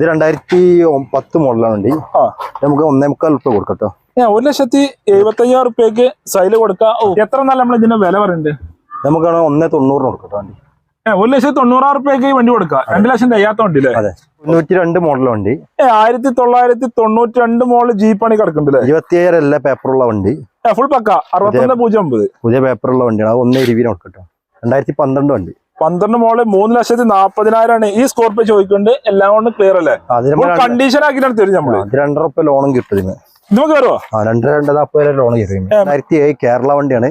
ഇത് രണ്ടായിരത്തി പത്ത് മോഡലാണ് വണ്ടി. നമുക്ക് ഒന്നേ മുക്കാൽ ഉറുപ്പ കൊടുക്കട്ടോ ഒരു ലക്ഷത്തി എഴുപത്തി അയ്യായിരം റുപ്യക്ക് സൈൽ കൊടുക്കാം. എത്ര നല്ല നമ്മൾ ഇതിന്റെ വില പറയുന്നുണ്ട് നമുക്കാണ് ഒന്നേ തൊണ്ണൂറിന് കൊടുക്കട്ടോ വണ്ടി. ഒരു ലക്ഷത്തി തൊണ്ണൂറായിരം റുപ്യക്ക് വണ്ടി കൊടുക്കാം. രണ്ട് ലക്ഷം തികയാത്ത വണ്ടി അല്ലേ? തൊണ്ണൂറ്റി രണ്ട് മോഡൽ വണ്ടി. ആയിരത്തി തൊള്ളായിരത്തി തൊണ്ണൂറ്റി രണ്ട് മോഡൽ ജീപ്പാണ് കിടക്കുന്നുണ്ട് ഇരുപത്തി അയ്യായിരം എല്ലാ പേപ്പറുള്ള വണ്ടി. ഫുൾ പക്ക. അറുപത്തൊന്ന് പൂജ്യം ഒമ്പത് പുതിയ പേപ്പറുള്ള വണ്ടിയാണ്. അത് ഒന്നേ ഇരുപതിന് കൊടുക്കട്ടോ രണ്ടായിരത്തി പന്ത്രണ്ട് വണ്ടി. പന്ത്രണ്ട് മോൾ മൂന്ന് ലക്ഷത്തി നാപ്പതിനായിരം ആണ് ഈ സ്കോർപ്പിയോ ചോദിക്കുന്നുണ്ട് എല്ലാം കൊണ്ടും ക്ലിയർ അല്ലേ? കണ്ടീഷൻ ആക്കിയിട്ടാണ് തരും നമ്മൾ. രണ്ടര ഉപ്പ ലോണും കിട്ടും നമുക്ക് വരുമോ രണ്ടര രണ്ട് നാൽപ്പത് വരെ ലോൺ രണ്ടായിരത്തി ഏഴ് കേരള വണ്ടിയാണ്.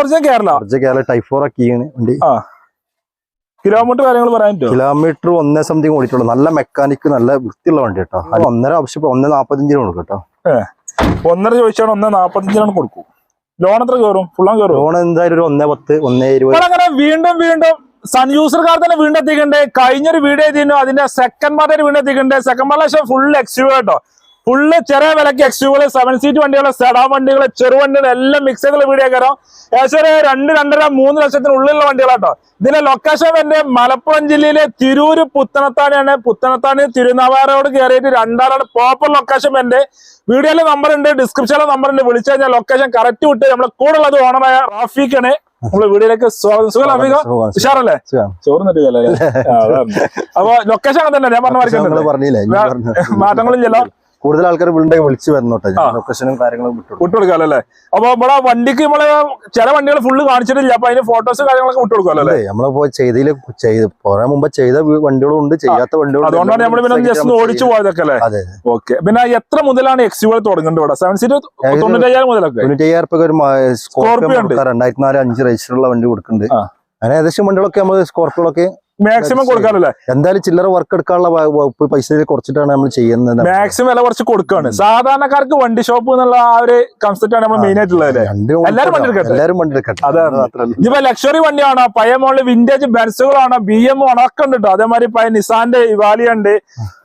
ഒറിജിനൽ കേരള? കേരള ടൈഫോർ കീയാണ് വണ്ടി. കിലോമീറ്റർ കാര്യങ്ങൾ പറയാൻ കിലോമീറ്റർ ഒന്നേ സംതിങ് ഓടിയിട്ടുള്ളൂ. നല്ല മെക്കാനിക്ക് നല്ല വൃത്തിയുള്ള വണ്ടി കേട്ടോ. അത് ഒന്നര ആവശ്യം ഒന്നേ നാപ്പത്തഞ്ചിന് കൊടുക്കും കേട്ടോ. ഒന്നര ചോദിച്ചാണ് ഒന്നേ നാപ്പത്തഞ്ചിനാണ് കൊടുക്കും. ലോൺ എത്ര കയറും ഫുള്ളാൻ കയറും ലോൺ എന്തായാലും ഒരു ഒന്നേ പത്ത് ഒന്നേ ഇരുപത്. അങ്ങനെ വീണ്ടും വീണ്ടും സൺ യൂസർകാർ തന്നെ വീണ്ടും എത്തിക്കണ്ടേ കഴിഞ്ഞൊരു വീഡിയോ ചെയ്തിരുന്നു അതിന്റെ സെക്കൻഡ് പാർട്ടിൽ വീണ്ടും എത്തിക്കണ്ടേ സെക്കൻഡ് പാർട്ടി ഫുൾ എക്സ്യൂ കേട്ടോ. ഫുള്ള് ചെറിയ വിലക്ക് എക്സ്യൂകൾ സെവൻ സീറ്റ് വണ്ടികൾ സെഡാ ചെറു വണ്ടികൾ എല്ലാം മിക്സ് ചെയ്തുള്ള വീഡിയോ കയറാം ഏകദേശം ഒരു രണ്ട് രണ്ടര മൂന്ന് ലക്ഷത്തിനുള്ളിലുള്ള വണ്ടികളാട്ടോ ഇതിന്റെ ലൊക്കേഷൻ എന്റെ മലപ്പുറം ജില്ലയിലെ തിരൂര് പുത്തനത്താണിയാണ്. പുത്തനത്താണി തിരുനാവാറോട് കയറിയിട്ട് രണ്ടാറാണ് പ്രോപ്പർ ലൊക്കേഷൻ എന്റെ വീഡിയോയിലെ നമ്പർ ഉണ്ട് ഡിസ്ക്രിപ്ഷനിലെ നമ്പർ ഉണ്ട്. വിളിച്ചു കഴിഞ്ഞാൽ ലൊക്കേഷൻ കറക്റ്റ് വിട്ട് നമ്മുടെ കൂടെ ഉള്ളത് ഓണറായ റാഫിക്കാണ്. നമ്മളെ വീഡിയോയിലേക്ക് സ്വാഗതം. സുഖം റാഫിക ഉഷാറല്ലേ? ചോറ് തട്ടിയതല്ലേ അപ്പൊ ലൊക്കേഷൻ അങ്ങനെ തന്നെ ഞാൻ പറഞ്ഞു. മാറ്റങ്ങളില്ലല്ലോ. കൂടുതൽ ആൾക്കാർ വീണ്ടും വിളിച്ചു വരുന്നോട്ടെ ലൊക്കേഷനും കാര്യങ്ങളും വിട്ടു വിട്ടുകൊടുക്കാലോ അല്ലേ അപ്പൊ ഇവിടെ വണ്ടിക്ക് നമ്മളെ ചില വണ്ടികൾ ഫുള്ള് കാണിച്ചിട്ടില്ല. അപ്പൊ അതിന് ഫോട്ടോസ് കാര്യങ്ങളൊക്കെ വിട്ടുകൊടുക്കാലോ അല്ലേ നമ്മളിപ്പോ ചെയ്തതിൽ ചെയ്ത് പോരാൻ മുമ്പ് ചെയ്ത വണ്ടികളും ഉണ്ട് ചെയ്യാത്ത വണ്ടികളും. അതുകൊണ്ടാണ് നമ്മൾ പിന്നെ ജസ്റ്റ് ഓടിച്ചു പോയതൊക്കെ അല്ലേ ഓക്കെ പിന്നെ എത്ര മുതലാണ് എക്സുകൾ തുടങ്ങുന്നത് ഇവിടെ? സെവൻ സീറ്റ് തൊണ്ണൂറ്റയ്യായിരം മുതലൊക്കെ? തൊണ്ണൂറ്റി അയ്യായിരം റുപ്യ ഒരു സ്കോർപ്പിയോ. രണ്ടായിരത്തി നാല് അഞ്ച് രജിസ്റ്ററുള്ള വണ്ടി കൊടുക്കുന്നുണ്ട്. അങ്ങനെ ഏകദേശം വണ്ടികളൊക്കെ നമ്മൾ സ്കോർപ്പിയോളൊക്കെ മാക്സിമം കൊടുക്കാനല്ലേ എന്തായാലും ചില്ലറ വർക്ക് എടുക്കാനുള്ള വകുപ്പ് പൈസ കുറച്ചിട്ടാണ് നമ്മൾ ചെയ്യുന്നത്. മാക്സിമം വില കുറച്ച് കൊടുക്കാണ്. സാധാരണക്കാർക്ക് വണ്ടി ഷോപ്പ് എന്നുള്ള ആ ഒരു കൺസെപ്റ്റ് ആണ് നമ്മൾ മെയിൻ ആയിട്ടുള്ളത് എല്ലാരും വണ്ടി എടുക്കട്ടെ. എല്ലാരും വണ്ടി എടുക്കട്ടെ. അതാണ്. ഇപ്പൊ ലക്ഷറി വണ്ടിയാണോ? പഴയ മോളിൽ വിന്റേജ് ബെൻസുകളാണോ ബി എം ആണോ ഒക്കെ ഉണ്ട് കേട്ടോ അതേമാതിരി പഴയ നിസാന്റെ ഇവാലി ഉണ്ട്.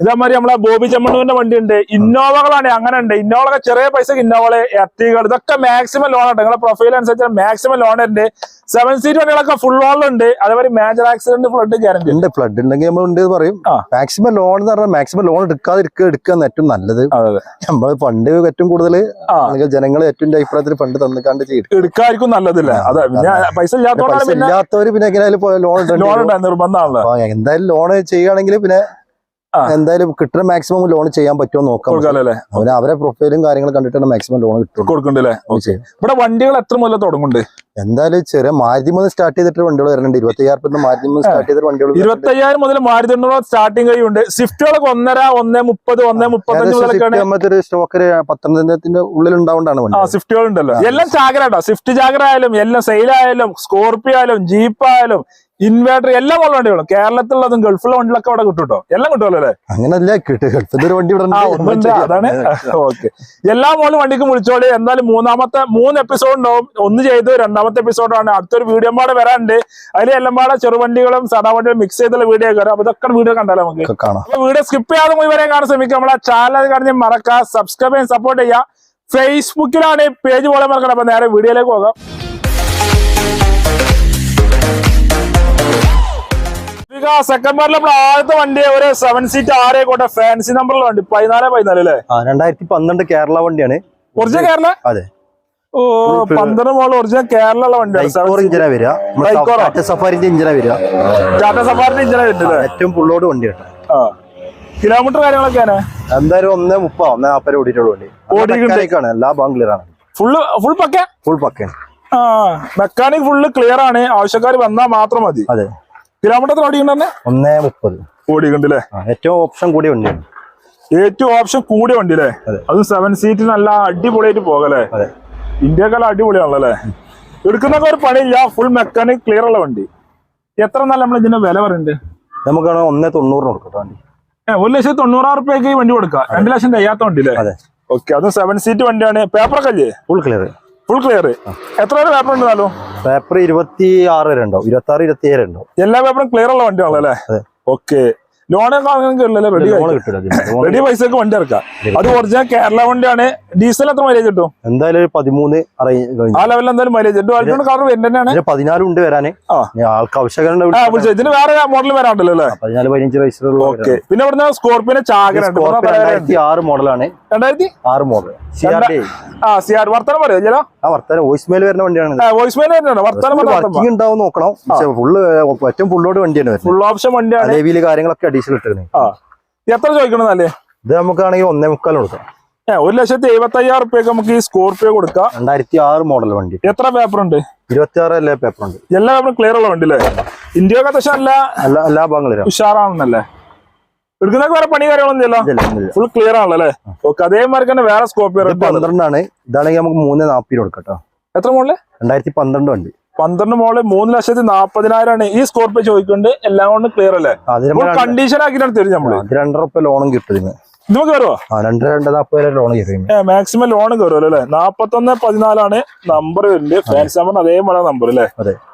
ഇതേമാതിരി നമ്മളെ ബോബി ചെമ്മണ്ണൂരിന്റെ വണ്ടി ഉണ്ട്. ഇന്നോവകളാണ് അങ്ങനെ ഉണ്ട്. ഇന്നോവകളൊക്കെ ചെറിയ പൈസക്ക് ഇന്നോവകൾ എർട്ടികൾ ഇതൊക്കെ മാക്സിമം ലോൺ ഉണ്ട് നിങ്ങളുടെ പ്രൊഫൈൽ അനുസരിച്ച് മാക്സിമം ലോൺ ഉണ്ട് സെവൻ സീറ്റ് വണ്ടികളൊക്കെ ഫുൾ ഓൾ ഉണ്ട്. അതേപോലെ മേജർ ആക്സിഡന്റ് ഫ്ലഡ് ഗ്യാരണ്ടി ഉണ്ട് ഫ്ലഡ് ഉണ്ടെങ്കിൽ നമ്മൾ ഉണ്ട് പറയും. മാക്സിമം ലോൺ എന്ന് പറഞ്ഞാൽ മാക്സിമം ലോൺ എടുക്കാതിരിക്കുക എടുക്കുക ഏറ്റവും നല്ലത്. നമ്മൾ ഫണ്ട് ഏറ്റവും കൂടുതൽ ജനങ്ങൾ ഏറ്റവും അഭിപ്രായത്തിൽ ഫണ്ട് തന്നിക്കാണ്ട് ചെയ്യും. എടുക്കായിരിക്കും നല്ലതില്ല? അതെ പൈസ ഇല്ലാത്തവർ പിന്നെ ഇല്ലാത്തവര് പിന്നെ എങ്ങനെയാലും ലോൺ ലോൺ നിർബന്ധമാണല്ലോ. എന്തായാലും ലോൺ ചെയ്യുകയാണെങ്കിൽ പിന്നെ. എന്തായാലും കിട്ടുന്ന മാക്സിമം ലോൺ ചെയ്യാൻ പറ്റുമോ നോക്കാം. അവന് അവരെ പ്രൊഫൈലും കാര്യങ്ങളും കണ്ടിട്ടാണ് മാക്സിമം ലോൺ കൊടുക്കണ്ടല്ലേ ഓക്കെ. ഇവിടെ വണ്ടികൾ എത്ര മുതൽ തുടങ്ങുന്നുണ്ട്? എന്തായാലും ചെറിയ മാരുതി മുതൽ സ്റ്റാർട്ട് ചെയ്തിട്ട് വണ്ടികൾ വരുന്നുണ്ട്. ഇരുപത്തി അയ്യായിരം മാരുതി മുതൽ സ്റ്റാർട്ട് ചെയ്തിട്ട് വണ്ടികൾ ഇരുപത്തി അയ്യായിരം മുതൽ മാരുതി സ്റ്റാർട്ടിംഗ് കഴിയുണ്ട്. സ്വിഫ്റ്റുകളൊക്കെ ഒന്നര ഒന്ന് മുപ്പത് ഒന്ന് മുപ്പത്തഞ്ച് സ്റ്റോക്ക് പത്തനംതിട്ടത്തിന്റെ ഉള്ളിൽ വണ്ടി. സ്വിഫ്റ്റുകൾ ഉണ്ടല്ലോ എല്ലാം ചാകര സ്വിഫ്റ്റ് ചാകര ആയാലും എല്ലാം സെയിൽ ആയാലും സ്കോർപ്പിയോ ആയാലും ജീപ്പ് ആയാലും ഇൻവേർട്ടർ എല്ലാം ഉള്ള വണ്ടികളും. കേരളത്തിലുള്ളതും ഗൾഫിലെ വണ്ടികളൊക്കെ അവിടെ കിട്ടും കേട്ടോ എല്ലാം കിട്ടുമല്ലോ അല്ലേ? അങ്ങനല്ലേ കിട്ടും വണ്ടി ഒന്നുണ്ട് അതാണ്. ഓക്കെ എല്ലാ മോളും വണ്ടിക്കും വിളിച്ചോളി. എന്തായാലും മൂന്നാമത്തെ മൂന്ന് എപ്പിസോഡ് ഉണ്ടാവും. ഒന്ന് ചെയ്തു രണ്ടാമത്തെ എപ്പിസോഡാണ് അടുത്തൊരു വീഡിയോ പാടെ വരാനുണ്ട്. അതിൽ എല്ലാം പാടെ ചെറുവണ്ടികളും സാധാ വണ്ടികളും മിക്സ് ചെയ്തുള്ള വീഡിയോ കയറും അപ്പൊ ഇതൊക്കെ വീഡിയോ കണ്ടാലോ നമുക്ക്? അപ്പൊ വീഡിയോ സ്കിപ്പ് ചെയ്യാതെ മുഴുവനെ കാണാൻ ശ്രമിക്കുക. നമ്മളെ ചാനൽ കാണി മറക്കുക സബ്സ്ക്രൈബ് ചെയ്യാൻ സപ്പോർട്ട് ചെയ്യുക. ഫേസ്ബുക്കിലാണ് പേജ് പോലെ മറക്കണം അപ്പൊ നേരെ വീഡിയോയിലേക്ക് പോകാം. സെക്കൻഡ് പാർട്ടിൽ നമ്മൾ ആദ്യത്തെ വണ്ടി ഒരു സെവൻ സീറ്റ് ആരെ കോട്ടെ ഫാൻസി നമ്പറിലെ വണ്ടി? പതിനാല് പതിനാല് അല്ലേ? ആ രണ്ടായിരത്തി പന്ത്രണ്ട് കേരള വണ്ടിയാണ്. ഒറിജിനൽ കേരള? അതെ. ഓ പന്ത്രണ്ട് മോൾ ഒറിജിനൽ കേരള ഉള്ള വണ്ടിയാണ് ഇഞ്ചിനാ വരിക. സഫാരിന്റെ ഇഞ്ചിനാ വരിക. ടാറ്റ സഫാറിന്റെ ഇഞ്ചിനെ വരുന്നില്ലേ ഏറ്റവും പുള്ളോട് വണ്ടി ആ. കിലോമീറ്റർ കാര്യങ്ങളൊക്കെയാണ് എന്തായാലും ഒന്നേ മുപ്പ ഒന്നേ നാപ്പത് ഓടിയിട്ടുള്ളൂ വണ്ടി. മെക്കാനിക്കാണ് എല്ലാ ആണ് ഫുള്ള് ഫുൾ പക്ക? ഫുൾ പക്കയാണ്. ആ മെക്കാനിക് ഫുള്ള് ക്ലിയർ ആണ്. ആവശ്യക്കാർ വന്നാൽ മാത്രം മതി. അതെ. കിലോമീറ്റർ ഓടിക്കണ്ടേ ഒന്നേ മുപ്പത്. ഓടിക്കണ്ടല്ലേ ആ, ഏറ്റവും ഓപ്ഷൻ കൂടിയ വണ്ടിയാണ് ഏറ്റവും ഓപ്ഷൻ കൂടിയ വണ്ടി അല്ലേ അതെ. സെവൻ സീറ്റ് നല്ല അടിപൊളിയായിട്ട് പോകല്ലേ? ഇന്ത്യക്കാൾ അടിപൊളിയാണല്ലേ? എടുക്കുന്നൊക്കെ ഒരു പണിയില്ല ഫുൾ മെക്കാനിക് ക്ലിയർ ഉള്ള വണ്ടി. എത്ര നല്ല നമ്മൾ ഇതിന്റെ വില പറയുന്നുണ്ട് നമുക്ക് ഒന്നേ തൊണ്ണൂറിന് കൊടുക്കട്ടെ വണ്ടി. ഒരു ലക്ഷത്തി തൊണ്ണൂറായിരം റുപ്യക്ക് വണ്ടി കൊടുക്കാം. രണ്ട് ലക്ഷം തയ്യാത്ത വണ്ടി അല്ലേ ഓക്കെ അതും സെവൻ സീറ്റ് വണ്ടിയാണ്. പേപ്പറൊക്കെ അല്ലേ ഫുൾ ക്ലിയർ ഫുൾ ക്ലിയർ എത്ര വരെ പേപ്പർ ഉണ്ടാലോ പേപ്പർ ഇരുപത്തി ആറ് വരെ ഉണ്ടാവും. ഇരുപത്തി ആറ് ഇരുപത്തി ഏഴ് ഉണ്ടാവും. എല്ലാ പേപ്പറും ക്ലിയർ ഉള്ള വണ്ടിയാണല്ലോ അല്ലേ? ഓക്കെ റെഡി ലോൺ കിട്ടില്ല അതിന്. റെഡി പൈസക്ക് വണ്ടി ഇറക്കാം. അത് ഒറിജിനൽ കേരള വണ്ടിയാണ്. ഡീസൽ എത്ര മൈലേജ് കിട്ടും? എന്തായാലും ഒരു പതിമൂന്ന് ആ ലെവലിൽ എന്തായാലും മൈലേജ് കിട്ടും അൾട്ടോൺ കാർ വരുന്നതന്നെയാണ്. ഇതിന് പതിനാല് ഉണ്ട് വരാന്. ആൾക്ക് ആവശ്യക്കാരുണ്ട് ആ വിളിച്ചത് ഇതിന് വേറെ മോഡൽ വരാണ്ടല്ലോ അല്ലേ? പതിനാല് പതിനഞ്ച് വയസ്സുള്ള ഓക്കെ പിന്നെ ഇവിടുന്ന് സ്കോർപ്പിയോ ചാകര രണ്ടായിരത്തി ആറ് മോഡലാണ് രണ്ടായിരത്തി? ആറ് മോഡൽ ആ സി ആർ വർത്തനം പറയോ ആ വർത്താനം വോയിസ് മെയിൽ വരുന്ന വണ്ടിയാണ് വോയിസ് മെയിൽ തന്നെയാണ് വർത്തനം ഉണ്ടാവും നോക്കണം. ഫുള്ള് ഏറ്റവും ഫുള്ളോട് വണ്ടിയാണ് ഫുൾ ഓപ്ഷൻ വണ്ടിയാണ്. കാര്യങ്ങളൊക്കെ അഡീഷണൽ ഇട്ടിരുന്നത് ആ എത്ര ചോദിക്കണമെന്നല്ലേ ഇത് നമുക്കാണെങ്കിൽ ഒന്നേ മുക്കാൽ കൊടുക്കാം. ഒരു ലക്ഷത്തി എഴുപത്തി അയ്യായിരം റുപ്യക്ക് നമുക്ക് ഈ സ്കോർപിയോ കൊടുക്കാം. രണ്ടായിരത്തി ആറ് മോഡൽ വണ്ടി. എത്ര പേപ്പർ ഉണ്ട് ഇരുപത്തി ആറ് അല്ലേ പേപ്പർ ഉണ്ട് എല്ലാ പേപ്പറും ക്ലിയർ ഉള്ള വണ്ടി അല്ലേ? ഇന്ത്യ അത്യാവശ്യം അല്ല എല്ലാ എല്ലാ ഭാഗങ്ങളിലും ഉഷാറാണെന്നല്ലേ? എടുക്കുന്നൊക്കെ വേറെ പണി കാര്യങ്ങളൊന്നും ഇല്ല, ഫുൾ ക്ലിയർ ആണല്ലേ അല്ലേ? ഓക്കെ അതേമാതിരി തന്നെ വേറെ സ്കോപ്പിയോ പന്ത്രണ്ടാണ്. ഇതാണെങ്കിൽ നമുക്ക് മൂന്ന് നാൽപ്പത് കൊടുക്കാം എത്ര മോളിൽ രണ്ടായിരത്തി പന്ത്രണ്ട് വണ്ടി. പന്ത്രണ്ട് മോൾ മൂന്ന് ലക്ഷത്തി നാപ്പതിനായിരമാണ് ഈ സ്കോർപ്പിയോ ചോദിക്കുന്നുണ്ട്. എല്ലാം കൊണ്ടും ക്ലിയർ അല്ലേ? കണ്ടീഷൻ ആക്കിയിട്ടാണ് തരും നമ്മൾ. രണ്ടര ലോണും കിട്ടും നിങ്ങൾക്ക് ഇത് നമുക്ക് കയറുമോ ആ രണ്ടര രണ്ട് നാൽപ്പത് വരെ ലോൺ ഏ മാക്സിമം ലോൺ കയറുമല്ലോ അല്ലേ? നാപ്പത്തൊന്ന് പതിനാലാണ് നമ്പർ വരുന്നത്. ഫാൻസ് നമ്പർ അതേപോലെ നമ്പർ അല്ലേ?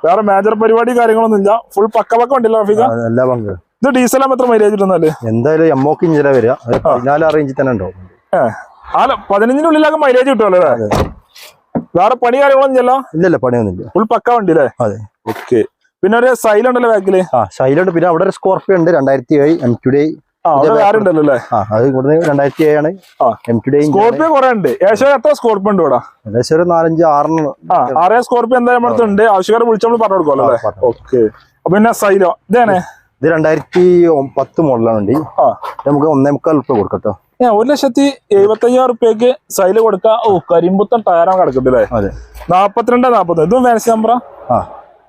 വേറെ മേജർ പരിപാടി കാര്യങ്ങളൊന്നും ഇല്ല. ഫുൾ പക്ക പക്ക വണ്ടിയില്ല റഫീഖ? എല്ലാ പങ്ക്. ഇത് ഡീസൽ മാത്രം എത്ര മൈലേജ് കിട്ടുന്നല്ലേ എന്തായാലും എമ്മോക്ക് ഇഞ്ചില വരിക. പതിനാല് റേഞ്ചിൽ തന്നെ ഉണ്ടാവും. അല്ല പതിനഞ്ചിനുള്ളിലൊക്കെ മൈലേജ് കിട്ടുമല്ലോ അല്ലേ? വേറെ പണി കാര്യങ്ങളൊന്നും ഇല്ല ഇല്ലല്ലോ പണിയൊന്നുമില്ല. ഫുൾ പക്ക വണ്ടി അല്ലേ അതെ. ഓക്കെ പിന്നെ ഒരു സൈൽ ഉണ്ടല്ലോ ബാക്കിൽ? ആ ശൈലുണ്ട് പിന്നെ അവിടെ ഒരു സ്കോർപ്പിയോ ഉണ്ട് രണ്ടായിരത്തി ഏഴ് എം ടു ഡേ സ്കോർപ്പിയോ കുറെ ഉണ്ട്. ഏകദേശം എത്ര സ്കോർപ്പിയോ ഉണ്ട് ഇവിടെ? ഏകദേശം ഒരു നാലഞ്ച് ആറിന് ആ ആറേ സ്കോർപ്പിയോ എന്തായാലും നമ്മുടെ ഉണ്ട് ആവശ്യക്കാരെ വിളിച്ച് നമ്മൾ പറഞ്ഞു കൊടുക്കുമല്ലോ അല്ലേ? ഓക്കെ പിന്നെ സൈലോ ഇതേനെ? ഇത് രണ്ടായിരത്തി പത്ത് മോഡലാണ് വണ്ടി. ആ. നമുക്ക് ഒന്നേ മുക്കാൽ ഉറുപ്പ കൊടുക്കട്ടോ ഒരു ലക്ഷത്തി എഴുപത്തി അയ്യായിരം റുപ്യക്ക് സൈൽ കൊടുക്ക. ഓ കരിമ്പുത്തൻ ടയറാണ് അതെ. നാപ്പത്തിരണ്ട് നാപ്പത്തി ഇതും ഫാൻസി നമ്പറാ ആ?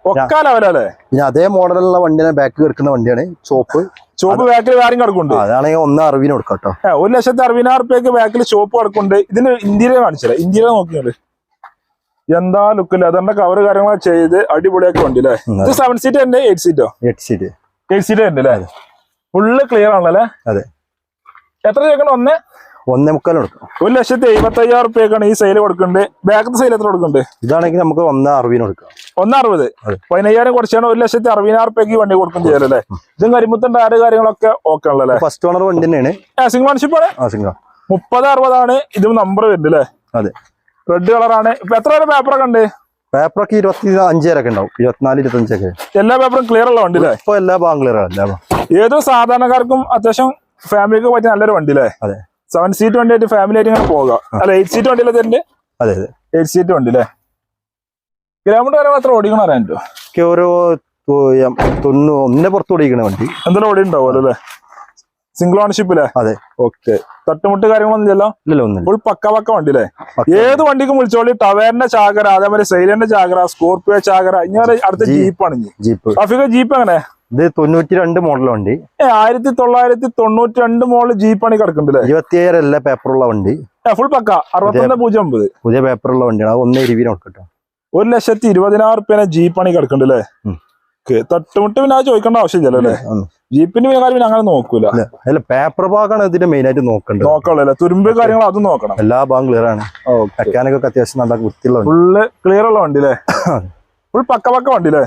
ഒക്കെ ലെവലല്ലേ പിന്നെ അതേ മോഡലുള്ള വണ്ടിയാണ് ബാക്ക് കിടക്കുന്ന വണ്ടിയാണ്. ചോപ്പ് ചോപ്പ് ബാക്കിൽ വേറെയും കിടക്കുന്നുണ്ട്. അതാണെങ്കിൽ ഒന്ന് അറുപതിന് കൊടുക്കട്ടോ ഒരു ലക്ഷത്തി അറുപതിനായിരം റുപ്യക്ക് ബാക്കിൽ ചോപ്പ് കിടക്കുന്നുണ്ട്. ഇതിന് ഇന്ത്യയിലെ കാണിച്ചില്ല? ഇന്ത്യയിലെ നോക്കിയാൽ എന്താ ലുക്കില്ല അതെന്റെ കവർ കാര്യങ്ങളൊക്കെ ചെയ്ത് അടിപൊളിയാക്കി വണ്ടി അല്ലേ ഇത് സെവൻ സീറ്റ് എയ്റ്റ് സീറ്റോ എയ്റ്റ് സീറ്റ് എയ്റ്റ് സീറ്റ് ഉണ്ട് അല്ലേ ഫുള്ള് ക്ലിയർ ആണല്ലേ അതെ. എത്ര ചോദിക്കണം ഒന്ന് ഒന്നേ മുക്കാൽ കൊടുക്കും. ഒരു ലക്ഷത്തി എഴുപത്തി അയ്യായിരം റുപ്യക്കാണ് ഈ സെയിൽ കൊടുക്കുന്നുണ്ട് ബാക്കത്തെ സെയിൽ എത്ര കൊടുക്കുന്നുണ്ട് ഇതാണെങ്കിൽ നമുക്ക് ഒന്ന് അറുപതിന് കൊടുക്കാം. ഒന്ന് അറുപത്. പതിനയ്യായിരം കുറച്ചാണ് ഒരു ലക്ഷത്തി അറുപതിനായിരം റുപ്യക്ക് വണ്ടി കൊടുക്കുന്നത് ചെയ്യാലല്ലേ ഇതും കരിമ്പത്തിന്റെ ആര് കാര്യങ്ങളൊക്കെ ഓക്കെ അല്ലേ? ഫസ്റ്റ് ഓണർ വണ്ടി തന്നെയാണ്. സിംഗ് ഓൺഷിപ്പ് ആണ്? ആ സിംഗ മുപ്പത് അറുപതാണ് ഇതും നമ്പർ വരുന്നത് അല്ലേ? അതെ. റെഡ് കളറാണ് ഇപ്പൊ എത്ര വരെ പേപ്പറൊക്കെ ഉണ്ട്? പേപ്പറൊക്കെ ഇരുപത്തി അഞ്ച് വരെയൊക്കെ ഉണ്ടാവും. ഇരുപത്തിനാല് ഇരുപത്തഞ്ചൊക്കെ. എല്ലാ പേപ്പറും ക്ലിയർ ഉള്ള വണ്ടി അല്ലേ? ഇപ്പൊ എല്ലാ ഭാഗം ക്ലിയർ എല്ലാ ഏതോ സാധാരണക്കാർക്കും അത്യാവശ്യം ഫാമിലിക്ക് പറ്റിയ നല്ലൊരു വണ്ടി അല്ലേ അതെ. സെവൻ സീറ്റ് വണ്ടി ആയിട്ട് ഫാമിലി ആയിട്ട് ഇങ്ങനെ പോകാം അല്ല എയ്റ്റ് സീറ്റ് വണ്ടി അല്ലേ അതെ അതെ. എയ്റ്റ് സീറ്റ് വണ്ടി അല്ലേ കിലോമീറ്റർ വരെ മാത്രം ഓടിക്കണം അറിയാൻ പറ്റുമോ ഓരോ തൊണ്ണൂ ഒന്നിനെ പുറത്ത് ഓടിക്കണ വണ്ടി. എന്തെങ്കിലും ഓടി ഉണ്ടാവുമല്ലോ അല്ലേ? സിംഗിൾ ഓണർഷിപ്പ് അല്ലേ അതെ. ഓക്കെ തട്ടുമുട്ട് കാര്യങ്ങളൊന്നും ഇല്ലല്ലോ? ഇല്ലല്ലോ ഫുൾ പക്ക പക്ക വണ്ടി. അല്ലേ ഏത് വണ്ടിക്കും വിളിച്ചോളി ടവേറിന്റെ ചാകര അതേമാതിരി സൈലന്റെ ചാകര സ്കോർപിയോ ചാകര ഇനി അടുത്ത ജീപ്പ് ജീപ്പാണ് ജീപ്പ് ട്രാഫിക് ജീപ്പ് എങ്ങനെ? ഇത് തൊണ്ണൂറ്റി രണ്ട് മോഡൽ വണ്ടി ആയിരത്തി തൊള്ളായിരത്തി തൊണ്ണൂറ്റി രണ്ട് മോഡൽ ജീപ്പാണ് കിടക്കുന്നുണ്ട് ഇരുപത്തിയേഴ് അല്ല പേപ്പറുള്ള വണ്ടി. ഫുൾ പക്ക. അറുപത്തൊന്ന് പൂജ്യം ഒമ്പത് പുതിയ പേപ്പറുള്ള വണ്ടിയാണ്. അത് ഒന്ന് ഇരുപതിന് കൊടുക്കട്ടോ. ഒരു ലക്ഷത്തി ഇരുപതിനായിരം റുപ്യനെ ജീപ്പാണ് കിടക്കുന്നുണ്ട് അല്ലേ? തട്ടുമുട്ട് പിന്നെ അത് ചോദിക്കേണ്ട ആവശ്യമില്ല അല്ലേ. ജീപ്പിന്റെ പിന്നെ കാര്യം പിന്നെ അങ്ങനെ നോക്കൂല. അല്ല പേപ്പർ ഭാഗമാണ് ഇതിന്റെ മെയിൻ ആയിട്ട് നോക്കേണ്ടത്. നോക്കാളൂ അല്ലേ? തുരുമ്പ് കാര്യങ്ങൾ അതും നോക്കണം. എല്ലാ ഭാഗം ക്ലിയർ ആണ്. മെക്കാനിക്കൊക്കെ അത്യാവശ്യം നല്ല വൃത്തിയുള്ള ഫുള്ള് ക്ലിയർ ഉള്ള വണ്ടി അല്ലേ? ഫുൾ പക്ക പക്ക വണ്ടി അല്ലേ?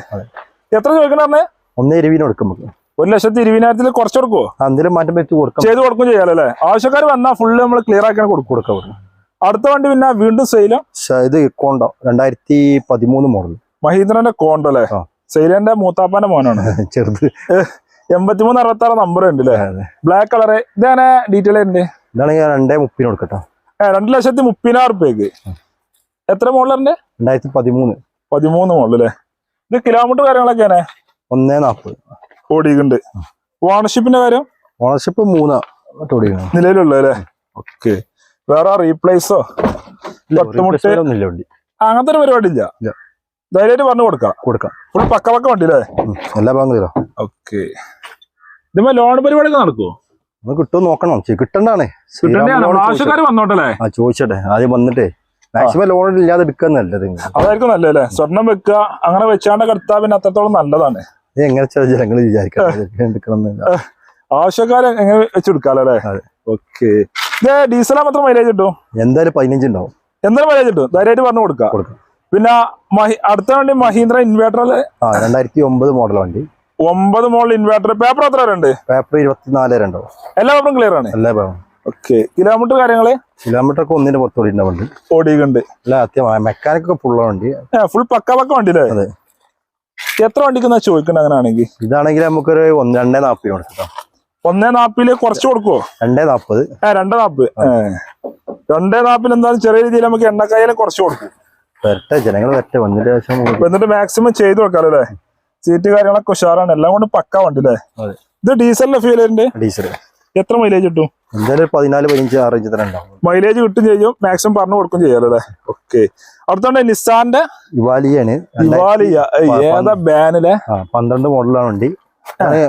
എത്ര ചോദിക്കണ പറഞ്ഞേ? ഒന്ന് ഇരുപതിന് കൊടുക്കും നമുക്ക്. ഒരു ലക്ഷത്തി ഇരുപതിനായിരത്തിൽ കുറച്ച് കൊടുക്കുവോ? ആ, എന്തെങ്കിലും മാറ്റം വെച്ച് കൊടുക്കും. ചെയ്ത് കൊടുക്കും ചെയ്യാലോ അല്ലേ? ആവശ്യക്കാർ വന്നാൽ ഫുള്ള് നമ്മൾ ക്ലിയർ ആക്കിയാണ് കൊടുക്കും കൊടുക്കാം. അടുത്ത വണ്ടി പിന്നെ വീണ്ടും സെയിലും. ഇത് കോണ്ടോ രണ്ടായിരത്തി പതിമൂന്ന് മോഡൽ മഹീന്ദ്രന്റെ കോണ്ടോ അല്ലേ. സെയിലന്റെ മൂത്താപ്പാന്റെ മോനാണ്. ചെറുത്. എൺപത്തിമൂന്ന് അറുപത്തി ആറ് നമ്പർ ഉണ്ട് അല്ലേ ബ്ലാക്ക് കളറ് ഇതാണ് ഡീറ്റെയിൽ ഉണ്ട് ഇതാണെങ്കിൽ രണ്ടേ മുപ്പിന് കൊടുക്കട്ടോ. ഏഹ് രണ്ട് ലക്ഷത്തി മുപ്പതിനായിരം റുപ്യക്ക് എത്ര മോഡലുണ്ട് രണ്ടായിരത്തി പതിമൂന്ന്. പതിമൂന്ന് മോഡൽ അല്ലേ ഇത് കിലോമീറ്റർ കാര്യങ്ങളൊക്കെയാണ്. ഒന്നേ നാൽപ്പത് ഓടിയിട്ടുണ്ട്. ഓണർഷിപ്പിന്റെ കാര്യം? ഓണർഷിപ്പ് മൂന്നാ ഓടിക്കണം നിലവിലുള്ള അല്ലേ ഓക്കെ. വേറെ റീപ്ലേസോ അങ്ങനത്തെ ഒരു പരിപാടി ഇല്ല. ധൈര്യമായിട്ട് പറഞ്ഞു കൊടുക്കാം. കൊടുക്കാം. ഫുൾ പക്ക പക്ക വണ്ടി അല്ലേ. എല്ലാ ഓക്കെ. ഇതുമ്പോ ലോൺ പരിപാടി നടക്കുമോ അത് കിട്ടുമോ നോക്കണം. കിട്ടണ്ടാണേ. ആവശ്യക്കാർ വന്നോട്ടല്ലേ? ആ ചോദിച്ചട്ടെ. ആദ്യം വന്നിട്ടേ. മാക്സിമം ലോൺ ഇല്ലാതെ എടുക്കാൻ നല്ലത് അതായിരിക്കും നല്ലല്ലേ സ്വർണം വെക്കുക അങ്ങനെ വെച്ചാണ്ട് കടത്താ പിന്നെ അത്രത്തോളം നല്ലതാണ്. ഇത് എങ്ങനെ ജനങ്ങൾ വിചാരിക്കണം എടുക്കണം എന്നില്ല. ആവശ്യക്കാരെ എങ്ങനെ വെച്ചെടുക്കാലോ അല്ലേ. ഓക്കെ. ഇത് ഡീസൽ മാത്രം മൈലേജ് കിട്ടും എന്തായാലും പതിനഞ്ച് ഉണ്ടാവും. എന്തായാലും മൈലേജ് കിട്ടും ധൈര്യമായിട്ട് പറഞ്ഞു കൊടുക്കാം. കൊടുക്കാം. പിന്നെ അടുത്ത വണ്ടി മഹീന്ദ്ര ഇൻവേർട്ടർ അല്ലേ? രണ്ടായിരത്തി ഒമ്പത് മോഡൽ വണ്ടി. ഒമ്പത് മോഡൽ ഇൻവേർട്ടർ പേപ്പർ എത്ര ഉണ്ട്? പേപ്പർ ഇരുപത്തിനാല് രണ്ടാവും എല്ലാ പേപ്പറും ക്ലിയർ ആണ്? എല്ലാ പേപ്പറും ഓക്കെ. കിലോമീറ്റർ കാര്യങ്ങൾ? കിലോമീറ്റർ ഒക്കെ ഒന്നിന്റെ പുറത്ത് ഓടിക്കുന്ന വണ്ടി. ഓടിയിട്ടുണ്ട്. അല്ല അത്യാവശ്യം മെക്കാനിക് ഒക്കെ ഫുള്ള വണ്ടി. ഫുൾ പക്ക പക്ക വണ്ടി അല്ലേ? അതെ. എത്ര വണ്ടിക്ക് ചോദിക്കണ്ട അങ്ങനെയാണെങ്കിൽ ഇതാണെങ്കിൽ നമുക്കൊരു ഒന്ന് രണ്ടേ നാപ്പിന് കൊടുക്കാം ഒന്നേ നാപ്പിൽ കുറച്ച് കൊടുക്കുവോ? രണ്ടേ നാപ്പത്. ആ രണ്ടേ നാപ്പ്. രണ്ടേ നാപ്പിൽ എന്തായാലും ചെറിയ രീതിയിൽ നമുക്ക് എണ്ണക്കായാലും കുറച്ച് കൊടുക്കും. വരട്ടെ ജനങ്ങൾ വരട്ടെ വന്നിട്ട് എന്നിട്ട് മാക്സിമം ചെയ്ത് കൊടുക്കാലോ അല്ലേ? സീറ്റ് കാര്യങ്ങളൊക്കെ ഉഷാറാണ്. എല്ലാം കൊണ്ട് പക്ക വണ്ടി അല്ലേ? ഇത് ഡീസലിന്റെ ഫീലറിന്റെ ഡീസൽ എത്ര മൈലേജ് കിട്ടും? എന്തായാലും പതിനാല് പതിനഞ്ച് തന്നെ ഉണ്ടാവും. മൈലേജ് കിട്ടും ചെയ്യും മാക്സിമം പറഞ്ഞു കൊടുക്കും ചെയ്യാലോ അല്ലേ? ഓക്കെ അടുത്തോണ്ട് നിസാന്റെ ഇവാലിയാണ് ഇവാലിയ ഏതാ ബാനിലെ ആ പന്ത്രണ്ട് മോഡലാണ് വണ്ടി.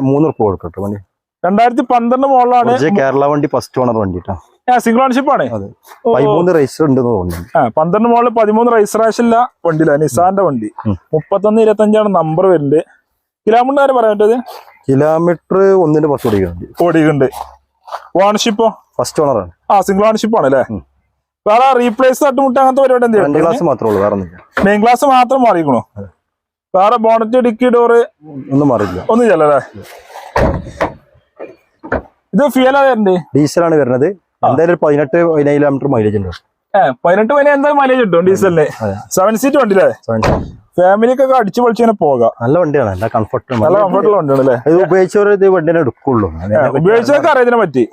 മൂന്ന് ഉറുപ്പ് കൊടുക്കട്ടെ വണ്ടി. രണ്ടായിരത്തി പന്ത്രണ്ട് മോഡലാണ് കേരള വണ്ടി ഫസ്റ്റ് ഓണർ വണ്ടി സിംഗിൾ ഓൺഷിപ്പ് ആണ്. അതെ. പതിമൂന്ന് റേസർ ഉണ്ടെന്ന് തോന്നുന്നു ആ പന്ത്രണ്ട് മോളിൽ പതിമൂന്ന് രജിസ്ട്രേഷൻ ഇല്ല വണ്ടിയില്ല നിസാന്റെ വണ്ടി. മുപ്പത്തൊന്ന് മുപ്പത്തൊന്ന് ഇരുപത്തഞ്ചാണ് നമ്പർ വരുന്നത്. കിലോമീറ്റർ ആരും പറയാൻ പറ്റത്? കിലോമീറ്റർ ഒന്നിന് പത്ത് ഓടിക്കുന്നുണ്ട്. ഓണർഷിപ്പോ ഫസ്റ്റ് ഓണറാണ് ആ സിംഗിൾ ഓണർഷിപ്പ് ആണ് അല്ലേ? വേറെ റീപ്ലേസ് തട്ടുമുട്ട അങ്ങനത്തെ പരിപാടി രണ്ട് ഗ്ലാസ് മാത്രമേ ഉള്ളൂ വേറെ മെയിൻ ഗ്ലാസ് മാത്രം മാറിക്കണോ വേറെ ബോണറ്റ് ഡിക്കി ഡോറ് ഒന്നും മാറിയില്ല ഒന്നും ചെല്ലല്ലേ ഇത് ഫിയലാ ഡീസൽ ഡീസലാണ് വരുന്നത്. എന്തായാലും ഒരു പതിനെട്ട് പതിനേഴ് കിലോമീറ്റർ മൈലേജ് ഉണ്ട് ഏഹ് പതിനെട്ട് പതിനായിരം എന്തായാലും മൈലേജ് കിട്ടും ഡീസലിന്. സെവൻ സീറ്റ് വണ്ടി അല്ലേ സെവൻ seat. ഫാമിലിക്കൊക്കെ അടിച്ചു പൊളിച്ച് തന്നെ പോകാം. നല്ല വണ്ടിയാണ് നല്ല കംഫർട്ട് നല്ല കംഫർട്ടുള്ള വണ്ടിയാണ് അല്ലേ? ഇത് ഉപയോഗിച്ചവരെ ഇത് വണ്ടിനെ എടുക്കുള്ളൂ. ഉപയോഗിച്ചതൊക്കെ അറിയാതിനെ പറ്റി.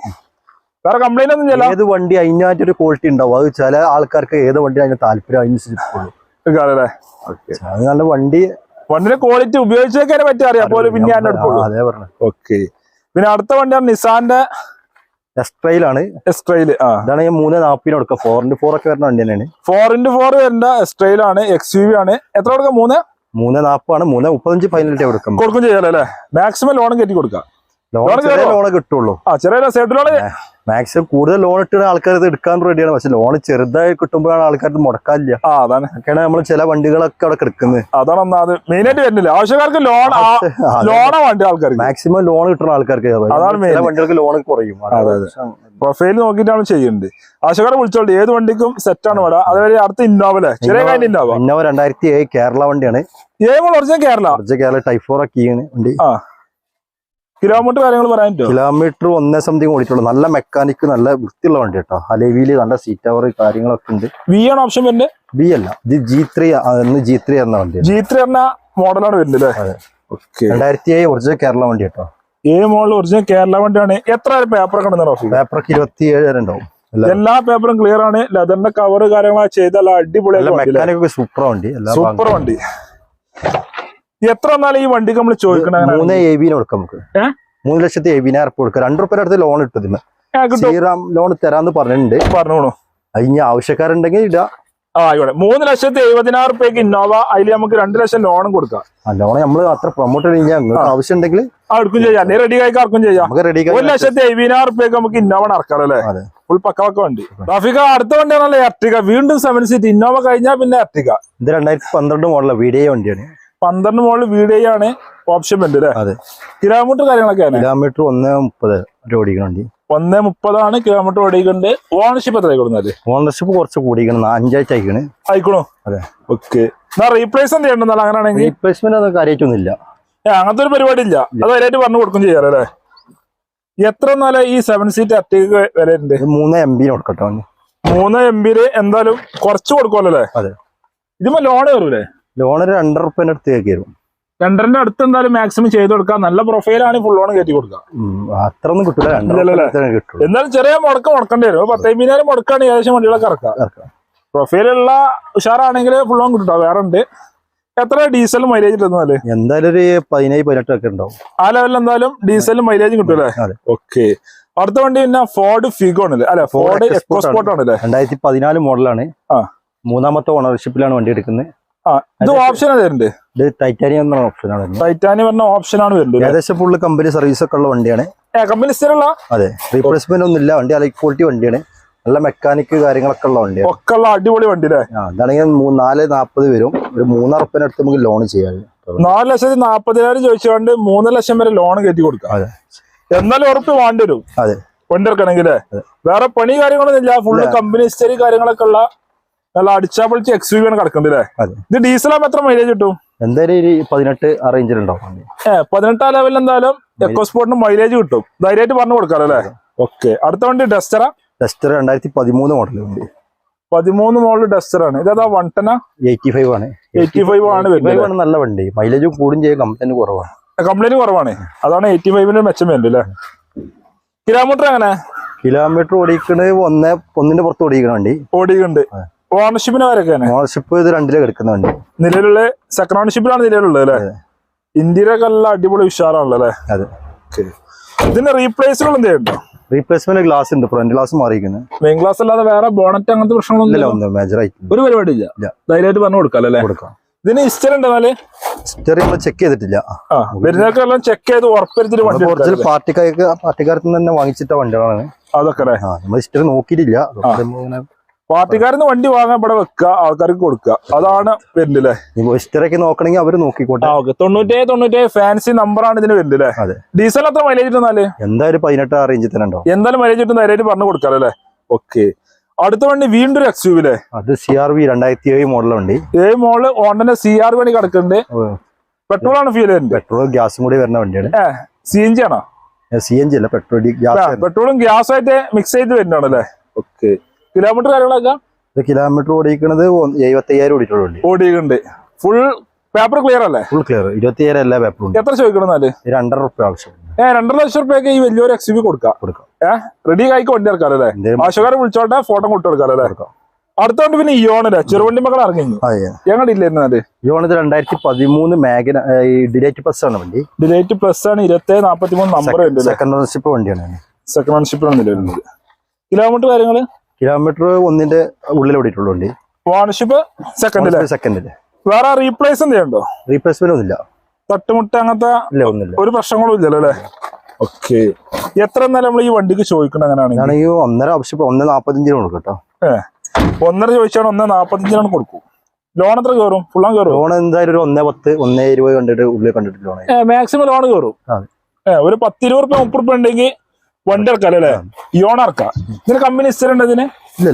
വേറെ കംപ്ലൈന്റ് ഒന്നും ചെയ്യാം ഏത് വണ്ടി അതിനായിട്ടൊരു ക്വാളിറ്റി ഉണ്ടാവും. അത് ചില ആൾക്കാർക്ക് ഏത് വണ്ടി അതിന് താല്പര്യം അതിനനുസരിച്ച് നല്ല വണ്ടി വണ്ടിന്റെ ക്വാളിറ്റി ഉപയോഗിച്ചൊക്കെ പറ്റി അറിയാം. പിന്നെ ഞാൻ എടുക്കുള്ളൂ. ആ, അതേ പറഞ്ഞു. ഓക്കെ. പിന്നെ അടുത്ത വണ്ടിയാണ് നിസാന്റെ എസ്ട്രയിലാണ് എസ്ട്രയിൽ ആ. ഞാൻ മൂന്ന് നാപ്പിന് കൊടുക്കുക. ഫോർ ഇന്റു ഫോർ ഒക്കെ വരുന്ന വണ്ടി തന്നെയാണ് ഫോർ ഇന്റു ഫോർ വരുന്ന എസ്ട്രയിലാണ് എക്സ് യു വി ആണ്. എത്ര കൊടുക്കുക മൂന്ന്? മൂന്ന് നാപ്പാണ് മൂന്ന് മുപ്പത്തഞ്ച് ഫൈനലിറ്റി കൊടുക്കും. കൊടുക്കും ചെയ്യാലോ അല്ലേ? മാക്സിമം ലോൺ കയറ്റി കൊടുക്കാം. ലോൺ ലോൺ ലോണ് കിട്ടുള്ളൂ. ആ ചെറിയ സൈഡ് ലോൺ മാക്സിമം കൂടുതൽ ലോൺ ഇട്ട് ആൾക്കാർ ഇത് എടുക്കാൻ റെഡിയാണ് പക്ഷെ ലോൺ ചെറുതായി കിട്ടുമ്പോഴാണ് ആൾക്കാർ മുടക്കാനില്ല. ആ അതാണ്. ഒക്കെയാണ് നമ്മൾ ചില വണ്ടികളൊക്കെ അവിടെ കിടക്കുന്നത്. അതാണ് ഒന്നാമത്. മെയിൻ ആയിട്ട് വരുന്നില്ല. ആവശ്യക്കാർക്ക് ലോൺ ലോണാ വണ്ടി ആൾക്കാർക്ക്? മാക്സിമം ലോൺ കിട്ടുന്ന ആൾക്കാർക്ക് അതാണ് വണ്ടികൾക്ക് ലോൺ കുറയും. പ്രൊഫൈൽ നോക്കിയിട്ടാണ് ചെയ്യുന്നത്. ആവശ്യക്കാരെ വിളിച്ചോളൂ ഏത് വണ്ടിക്കും സെറ്റ് ആണ് ഇവിടെ അതുവരെ അടുത്ത ഇന്നോവ അല്ലേ ചെറിയ കാര്യം ഇന്നോവ ഇന്നോവ രണ്ടായിരത്തി ഏഴ് കേരള വണ്ടിയാണ്. ഏഴ് ഒറിജിനൽ കേരള? കേരള ടൈഫോർ കീയാണ് വണ്ടി. ആ. കിലോമീറ്റർ കാര്യങ്ങൾ പറയാൻ കിലോമീറ്റർ ഒന്നേ സംതിങ് ഓടിയിട്ടുള്ളൂ. നല്ല മെക്കാനിക്ക് നല്ല വൃത്തിയുള്ള വണ്ടി കേട്ടോ അലേവിയിൽ നല്ല സീറ്റ് അവർ കാര്യങ്ങളൊക്കെ ഉണ്ട്. വി ആണ് ഓപ്ഷൻ വരുന്നത് ബി അല്ല. ഇത് ജി ത്രീ ജി ത്രീ എന്ന വണ്ടി ജി ത്രീ എന്ന മോഡലാണ് വരുന്നത് അല്ലേ? രണ്ടായിരത്തി ഏഴ് ഒറിജിനൽ കേരള വണ്ടി കേട്ടോ ഏ മോഡൽ ഒറിജിനൽ കേരള വണ്ടിയാണ്. എത്ര പേപ്പർ ഒക്കെ പേപ്പർ ഇരുപത്തി ഏഴ് വരെ ഉണ്ടാവും. എല്ലാ പേപ്പറും ക്ലിയർ ആണ്. ലെതറിന്റെ കവർ കാര്യങ്ങളൊക്കെ ചെയ്തല്ല അടിപൊളി? മെക്കാനിക് സൂപ്പർ വണ്ടി. സൂപ്പർ വണ്ടി. എത്ര നാളെ ഈ വണ്ടിക്ക് നമ്മൾ ചോദിക്കണ മൂന്ന് എ ബിന് കൊടുക്കാം നമുക്ക്? മൂന്ന് ലക്ഷത്തി എബിനായിരം ഉറുപ്പ് കൊടുക്കാം. രണ്ടു റുപ്യ അടുത്ത് ലോൺ ഇട്ടത് ശ്രീറാം ലോൺ തരാന്ന് പറഞ്ഞിട്ടുണ്ട്. പറഞ്ഞോളൂ. അതിന് ആവശ്യക്കാരുണ്ടെങ്കിൽ ഇടാ. ആയിക്കോട്ടെ. മൂന്ന് ലക്ഷത്തി എഴുപതിനായിരം റുപ്യക്ക് ഇന്നോവ അതിൽ നമുക്ക് രണ്ട് ലക്ഷം ലോണും കൊടുക്കാം. ലോൺ നമ്മൾ അത്ര പ്രൊമോട്ട് ആവശ്യം ഉണ്ടെങ്കിൽ അടുക്കും ചെയ്യാം. അല്ലെങ്കിൽ റെഡി ആയി ആർക്കും ചെയ്യാം. ഒരു ലക്ഷത്തി എഴുപതിനായിരം റുപ്യക്ക് നമുക്ക് ഇന്നോവ ഇറക്കാം അല്ലേ? ഫുൾ പക്കവക്ക പക്ക വണ്ടി. ട്രാഫിക് അടുത്ത വണ്ടിയാണല്ലേ എർട്ടിക വീണ്ടും സെവൻ സീറ്റ് ഇന്നോവ കഴിഞ്ഞാൽ പിന്നെ എർട്ടിക ഇത് രണ്ടായിരത്തി പന്ത്രണ്ട് മോഡല വീഡിയോ വണ്ടിയാണ്. പന്ത്രണ്ട് മുകളിൽ ആണ് ഓപ്ഷൻ ഉണ്ട് അല്ലേ? അതെ. കിലോമീറ്റർ കാര്യങ്ങളൊക്കെയാണ് കിലോമീറ്റർ ഒന്ന് മുപ്പത് ഓടിക്കണുണ്ട് ഒന്ന് മുപ്പതാണ് കിലോമീറ്റർ ഓടിക്കുന്നുണ്ട് ഓണർഷിപ്പ് എത്ര കൊടുക്കുന്നത് ഓണർഷിപ്പ് കുറച്ച് കൂടിക്കണം അഞ്ചാഴ്ച ആയിക്കണ്. ആയിക്കണോ അതെ. ഓക്കെ എന്നാ റീപ്ലേസ് എന്ത് ചെയ്യണ്ടെന്നല്ല അങ്ങനെയാണെങ്കിൽ? റീപ്ലേസ്മെന്റ് ഒന്നും കാര്യമായിട്ടൊന്നുമില്ല. അങ്ങനത്തെ ഒരു പരിപാടി ഇല്ല. അത് വരെയായിട്ട് പറഞ്ഞു കൊടുക്കും ചെയ്യാറല്ലേ എത്ര നല്ല ഈ സെവൻ സീറ്റ് അറ്റേക്ക് ഉണ്ട്? മൂന്ന് എം ബി കൊടുക്കട്ടോ. മൂന്ന് എം ബിയിൽ എന്തായാലും കുറച്ച് കൊടുക്കുമല്ലോ അല്ലേ? അതെ. ഇതിപ്പോ ലോൺ കയറൂലേ ഒരു രണ്ടര റുപ്യന്റെ അടുത്ത് കയറും രണ്ടരന്റെ അടുത്ത് എന്തായാലും മാക്സിമം ചെയ്ത് കൊടുക്കാം. നല്ല പ്രൊഫൈലാണ് ഫുൾ ലോൺ കയറ്റി കൊടുക്കാം. അത്ര ഒന്നും കിട്ടില്ല കിട്ടും എന്നാലും ചെറിയ മുടക്കം മുടക്കേണ്ടി വരും. പത്തേമ്പതിനായിരം മുടക്കാണ് ഏകദേശം വണ്ടികളൊക്കെ ഇറക്കാം. പ്രൊഫൈലുള്ള ഉഷാറാണെങ്കിൽ ഫുൾ ലോൺ കിട്ടും വേറെ ഉണ്ട്. എത്ര ഡീസൽ മൈലേജ് എന്തായാലും ഒരു പതിനേഴ് പതിനെട്ട് ഒക്കെ ഉണ്ടാവും. ആ ലെവലിൽ എന്തായാലും ഡീസൽ മൈലേജും കിട്ടൂലേ ഓക്കെ അടുത്ത വണ്ടി പിന്നെ ഫോർഡ് ഫിഗോ ആണല്ലേ? അല്ലെ ഫോർഡ് എക്സ്പോർട്ട് ആണല്ലേ? രണ്ടായിരത്തി പതിനാല് മോഡലാണ് ആ. മൂന്നാമത്തെ ഓണർഷിപ്പിലാണ് വണ്ടി എടുക്കുന്നത്. ഇത് ഓപ്ഷൻ വരുന്നുണ്ട് ഇത് ടൈറ്റാനിയം എന്ന ഓപ്ഷനാണ് വരുന്നത് ടൈറ്റാനി പറഞ്ഞ ഓപ്ഷൻ ആണ് വരുന്നത് ഏകദേശം ഫുള്ള് കമ്പനി സർവീസ് ഒക്കെ ഉള്ള വണ്ടിയാണ്. കമ്പനി സ്ഥിരമുള്ള അതെ റീപ്ലേസ്മെന്റ് ഒന്നും ഇല്ല. വണ്ടി ഹൈ ക്വാളിറ്റി വണ്ടിയാണ്. നല്ല മെക്കാനിക് കാര്യങ്ങളൊക്കെ ഉള്ള വണ്ടിയാണ്. ഒക്കെ ഉള്ള അടിപൊളി വണ്ടി അല്ലേ അതാണെങ്കിൽ നാല് നാൽപ്പത് വരും. ഒരു റുപ്യന്റെ അടുത്ത് നമുക്ക് ലോൺ ചെയ്യാൻ നാല് ലക്ഷത്തി നാപ്പതിനായിരം ചോദിച്ചുകൊണ്ട് മൂന്ന് ലക്ഷം വരെ ലോൺ കയറ്റി കൊടുക്കാം. അതെ. എന്നാലും ഉറപ്പ് വേണ്ടി വരും. അതെ. വണ്ടി ഇറക്കണമെങ്കിലേ വേറെ പണി കാര്യങ്ങളൊന്നും ഇല്ല. ഫുള്ള് കമ്പനി ഹിസ്റ്ററി കാര്യങ്ങളൊക്കെ ഉള്ള നല്ല അടിച്ചാ പൊളിച്ച് എക്സ് യു ആണ് കിടക്കുന്നത് അല്ലേ ഇത് ഡീസലാകുമ്പോ എത്ര മൈലേജ് കിട്ടും? എന്തായാലും പതിനെട്ട് ആ റേഞ്ചിലുണ്ടാവും പതിനെട്ടാം ലെവലിൽ എന്തായാലും എക്കോ സ്പോർട്ടിന് മൈലേജ് കിട്ടും. ധൈര്യമായിട്ട് പറഞ്ഞു കൊടുക്കാം അല്ലേ ഓക്കെ അടുത്ത വണ്ടി ഡസ്റ്ററാ ഡസ്റ്റർ രണ്ടായിരത്തി പതിമൂന്ന് മോഡൽ വണ്ടി. പതിമൂന്ന് മോഡൽ ഡസ്റ്റർ ആണ്. ഇതേതാ വണ്ടന എയ്റ്റി ഫൈവ് ആണ്. എയ്റ്റി ഫൈവ് ആണ് വരുന്നത് ആണ് നല്ല വണ്ടി. മൈലേജ് കൂടും ചെയ്യും കംപ്ലൈന്റ് കുറവാണ്. കംപ്ലൈന്റ് കുറവാണ്. അതാണ് എയ്റ്റി ഫൈവിന്റെ മെച്ചം അല്ലേ കിലോമീറ്റർ അങ്ങനെ കിലോമീറ്റർ ഓടിക്കണത് ഒന്നേ ഒന്നിന്റെ പുറത്ത് ഓടിക്കണ വണ്ടി. ഓടിയുണ്ട് ഓണർഷിപ്പിന് വരൊക്കെയാണ് ഓണർഷിപ്പ് ഇത് രണ്ടിലേ കിടക്കുന്ന വണ്ടി. നിലവിലുള്ള സെക്കൻഡ് ഓണർഷിപ്പിലാണ് നിലവിലുള്ളത് അല്ലേ? ഇന്ത്യയിലൊക്കെ നല്ല അടിപൊളി ഉഷാറാണല്ലോ അല്ലേ? അതെ. ഇതിന്റെ റീപ്ലേസുകൾ എന്തെയുണ്ടോ റീപ്ലേസ്മെന്റ് ഗ്ലാസ് ഉണ്ട് ഫ്രണ്ട് ഗ്ലാസ് മാറിയിരിക്കുന്നത് മെയിൻ ഗ്ലാസ് അല്ലാതെ വേറെ ബോണറ്റ് അങ്ങനത്തെ പ്രശ്നങ്ങളൊന്നും. മേജർ ആയിട്ട് ഒരു പരിപാടി ഇല്ല. ധൈര്യമായിട്ട് പറഞ്ഞു കൊടുക്കാല്ലേ അല്ലേ? കൊടുക്കാം. ഇതിന് ഹിസ്റ്ററി ഉണ്ടെന്നാൽ ഹിസ്റ്ററി സ്റ്റെറി നമ്മൾ ചെക്ക് ചെയ്തിട്ടില്ല. എല്ലാം ചെക്ക് ചെയ്ത് ഉറപ്പരുത്തിട്ട് വണ്ടി ഒറിജിനൽ പാർട്ടിക്കാർക്ക് പാർട്ടിക്കാർക്ക് തന്നെ വാങ്ങിച്ചിട്ട വണ്ടികളാണ്. അതൊക്കെ നമ്മൾ ഹിസ്റ്ററി നോക്കിയിട്ടില്ല. പാർട്ടിക്കാരിന്ന് വണ്ടി വാങ്ങാൻ ഇവിടെ വെക്കുക ആൾക്കാർക്ക് കൊടുക്കുക. അതാണ് വരുന്നത് അല്ലേ ഇനി ഹിസ്റ്ററി ഒക്കെ നോക്കണമെങ്കിൽ അവർ നോക്കിക്കോട്ടെ. ഓക്കെ. തൊണ്ണൂറ്റേ തൊണ്ണൂറ്റേ ഫാൻസി നമ്പറാണ് ഇതിന് വരുന്നത് ഡീസൽ അത്ര മൈലേജ് ഇട്ടാൽ എന്തായാലും പതിനെട്ട് ആ റേഞ്ചിൽ തന്നെ എന്തായാലും മൈലേജ് ഇട്ട് നേരെ പറഞ്ഞു കൊടുക്കാറല്ലേ ഓക്കെ. അടുത്ത വണ്ടി വീണ്ടും ഒരു എക്സ് ല്ലേ? അത് സി ആർ വി രണ്ടായിരത്തി ഏഴ് മോഡൽ വണ്ടി ഏഴ് മോഡൽ ഓണ്ടന്റെ സി ആർ വണ്ടി കിടക്കുന്നുണ്ട്. പെട്രോൾ ആണ് ഫീൽ ചെയ്യുന്നത് പെട്രോൾ ഗ്യാസും കൂടി വരുന്ന വണ്ടിയാണ്. സി എൻ ജി ആണോ? സി എൻ ജി അല്ല പെട്രോൾ പെട്രോളും ഗ്യാസും ആയിട്ട് മിക്സ് ചെയ്ത് വരുന്നതാണല്ലേ? ഓക്കെ. കിലോമീറ്റർ കാര്യങ്ങളൊക്കെ? ഇത് കിലോമീറ്റർ ഓടിക്കുന്നത് എഴുപത്തി അയ്യായിരം ഓടിയിട്ടുള്ളൂ ഓടിയിട്ടുണ്ട്. ഫുൾ പേപ്പർ ക്ലിയർ അല്ലേ? ഫുൾ ക്ലിയർ ഇരുപത്തി അയ്യായിരം എല്ലാ പേപ്പറും എത്ര ചോദിക്കണമെന്നാൽ രണ്ടര റുപ്യ ആവശ്യം. ഏഹ് രണ്ടര ലക്ഷം റുപ്യൊക്കെ ഈ വലിയൊരു എക്സ് യു കൊടുക്കാം. കൊടുക്കാം. ഏഹ് റെഡി ആയിക്ക് വണ്ടി ഇറക്കാം അല്ലേ? ആശുകാരെ വിളിച്ചോട്ടെ ഫോട്ടോ കൊണ്ടു കൊടുക്കാം അല്ലേ? കൊടുക്കാം. അടുത്ത വണ്ടി പിന്നെ ഇയോണല്ലേ ചെറുവണ്ടി മക്കൾ ഇറങ്ങി അതെ ഞങ്ങളുടെ ഇല്ലായിരുന്നാൽ ഇതാണ് രണ്ടായിരത്തി പതിമൂന്ന് മേഖല ഡിലേറ്റ് പ്ലസ് ആണ് വണ്ടി. ഡിലേറ്റ് പ്ലസ് ആണ് ഇരുപത്തി നാപ്പത്തി മൂന്ന് നമ്പർ സെക്കൻഡ് ഓണർഷിപ്പ് വണ്ടിയാണ്. സെക്കൻഡ് ഓൺഷിപ്പിലാണ് നിലവിലുള്ളത്. കിലോമീറ്റർ കാര്യങ്ങൾ? കിലോമീറ്റർ ഒന്നിന്റെ ഉള്ളിൽ ഓടിയിട്ടുള്ളൂ വണ്ടി. ഓണർഷിപ്പ് സെക്കൻഡിൽ സെക്കൻഡിൽ വേറെ റീപ്ലേസ് എന്തെയുണ്ടോ റീപ്ലേസ്മെന്റ് ഒന്നുമില്ല. തട്ടുമുട്ട അങ്ങനത്തെ ഇല്ല ഒന്നുമില്ല. ഒരു പ്രശ്നങ്ങളും ഇല്ലല്ലോ അല്ലേ? ഓക്കെ എത്ര എന്നാലും നമ്മൾ ഈ വണ്ടിക്ക് ചോദിക്കണം അങ്ങനെയാണെങ്കിൽ? ഈ ഒന്നര ആവശ്യം ഒന്ന് നാപ്പത്തഞ്ചിന് കൊടുക്കും കേട്ടോ. ഏ. ഒന്നര ചോദിച്ചാണ് ഒന്ന് നാപ്പത്തഞ്ചിനാണ് കൊടുക്കും. ലോൺ എത്ര കയറും? ഫുള്ളാൻ കയറും? ലോൺ എന്തായാലും ഒരു ഒന്നേ പത്ത് ഒന്നേ ഇരുപത് കണ്ടിട്ട് ഉള്ളിൽ കണ്ടിട്ട് ലോൺ മാക്സിമം ലോൺ കയറും. ഒരു പത്ത് ഇരുപത് റുപ്യ മുപ്പത് റുപ്യ ഉണ്ടെങ്കിൽ വണ്ടി ഇറക്കാം അല്ലേ ഇയോൺ ഇറക്കാം ഇതിന് കമ്പനി ഹിസ്റ്ററി ഉണ്ട് ഇതിന്?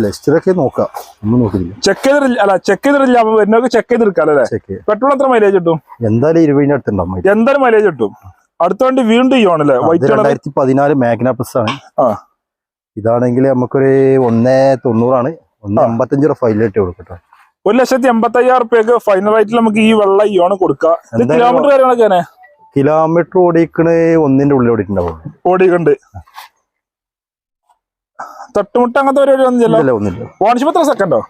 ഹിസ്റ്ററൊക്കെ നോക്കാം. ഒന്നും നോക്കിയില്ല ചെക്ക് ചെയ്തിട്ടില്ല അല്ല ചെക്ക് ചെയ്തിട്ടില്ല അപ്പൊ വരുന്നവർക്ക് ചെക്ക് ചെയ്തെടുക്കാം അല്ലേ പെട്രോൾ എത്ര മൈലേജ് കിട്ടും? എന്തായാലും ഇരുപതിന്റെ അടുത്തുണ്ടാവും എന്തായാലും മൈലേജ് കിട്ടും? അടുത്ത വണ്ടി വീണ്ടും യോണല്ലേ? അല്ലേ വൈറ്റ് രണ്ടായിരത്തി പതിനാല് മാഗ്ന പ്ലസ് ആണ്. ഇതാണെങ്കിൽ നമുക്കൊരു ഒന്നേ തൊണ്ണൂറാണ്. ഒന്ന് അമ്പത്തഞ്ചു രൂപ ആയിട്ട് കൊടുക്കട്ടെ. ഒരു ലക്ഷത്തി എൺപത്തി അയ്യായിരം റുപ്യക്ക് ഫൈനൽ ആയിട്ട് നമുക്ക് ഈ വെള്ള ഇയോൺ കൊടുക്കാം. കിലോമീറ്റർ കാര്യങ്ങളൊക്കെ കിലോമീറ്റർ ഓടിക്കണേ ഒന്നിന്റെ ഉള്ളിൽ ഓടിയിട്ടുണ്ടാവും ഓടിയുണ്ട് തട്ടുമുട്ട അങ്ങനത്തെ പരിപാടി ഒന്നും ചെല്ലാം ഇല്ല ഒന്നില്ല ഓണർഷിപ്പ് എത്ര സെക്കൻഡോ